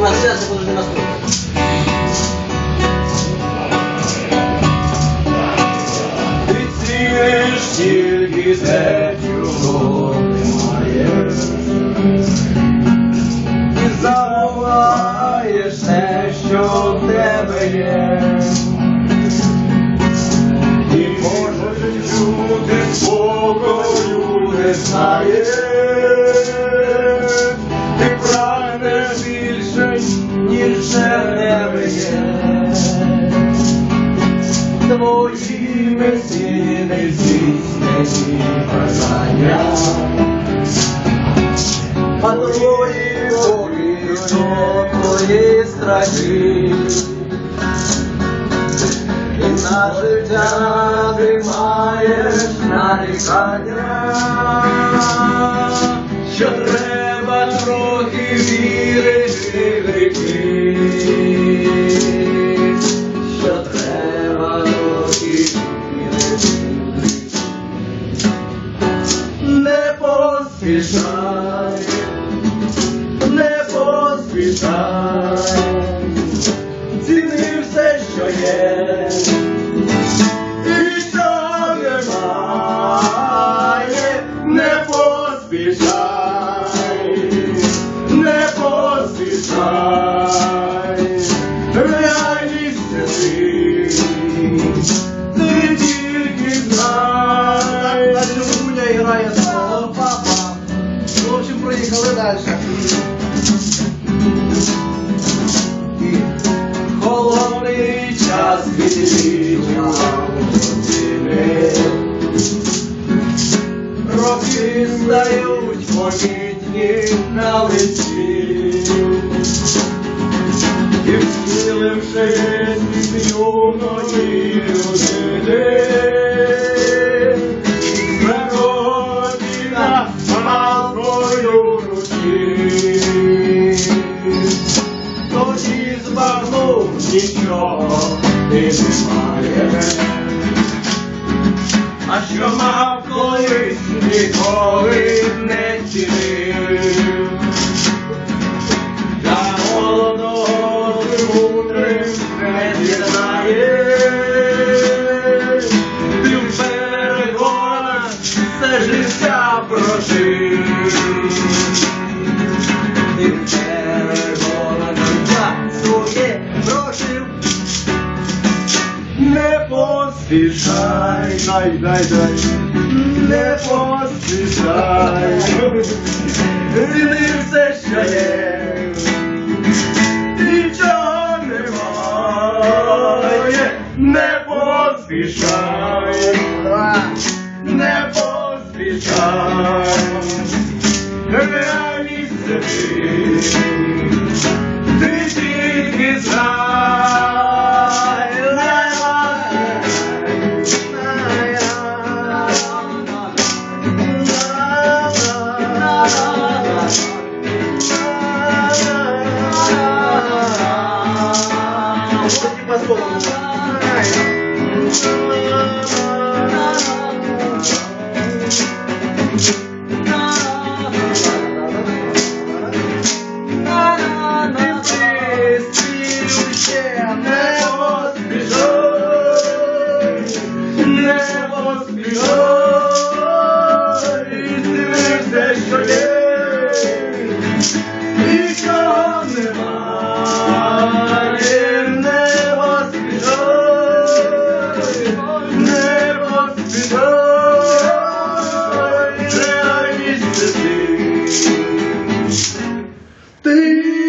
На свято подожди наступне. Ти ціниш тільки те, чого немає. І забуваєш те, що в тебе є. І можеш чути спокою не знаєш. Вже в тебе є. Твоїми сіни здійснені бажання, а твої болі, то твої страхи, і на життя ти маєш нарікання, поспішай, ціни все, що є, і що немає, не поспішай, не поспішай, реальність тільки знай. Гуня грає соло, папа. В проїхали далі. Відлічав години. Роки стають помітні на лиці. І вціливши юної людини, Природина мавкою руки. Тоді збагнув нічого ти немає. А що мав колись ніколи не цінив. Поспішай, дай, дай, дай, не поспішай, Зіни все, що є, нічого немає, не поспішай, не поспішай, реальність це ти, ти тільки знай, Você que passou. Вітає армії Ти